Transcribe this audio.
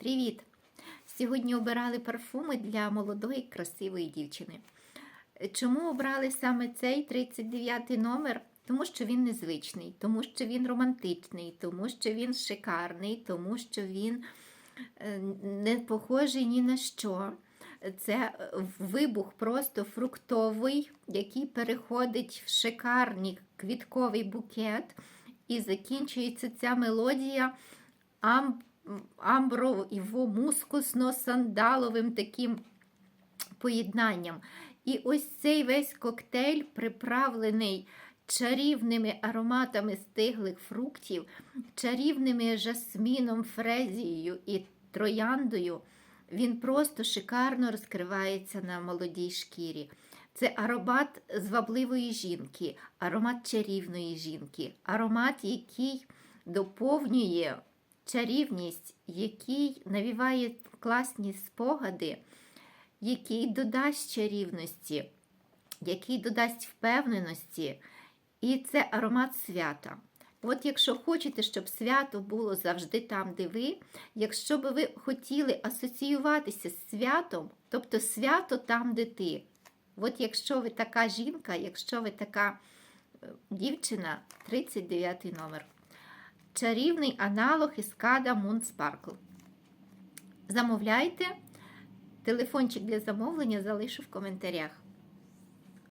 Привіт! Сьогодні обирали парфуми для молодої красивої дівчини. Чому обрали саме цей 39 номер? Тому що він незвичний, тому що він романтичний, тому що він шикарний, тому що він е, не похожий ні на що. Це вибух просто фруктовий, який переходить в шикарний квітковий букет, і закінчується ця мелодія ам, амброво-мускусно-сандаловим таким поєднанням. І ось цей весь коктейль приправлений чарівними ароматами стиглих фруктів, чарівними жасміном, фрезією і трояндою. Він просто шикарно розкривається на молодій шкірі. Це аромат звабливої жінки, аромат чарівної жінки, аромат, який доповнює чарівність, який навіває класні спогади, який додасть чарівності, який додасть впевненості. І це аромат свята. От якщо хочете, щоб свято було завжди там, де ви, якщо би ви хотіли асоціюватися з святом, тобто свято там, де ти. От якщо ви така жінка, якщо ви така е, дівчина, 39 номер. Чарівний аналог Іскада Moon Sparkle. Замовляйте. Телефончик для замовлення залишу в коментарях.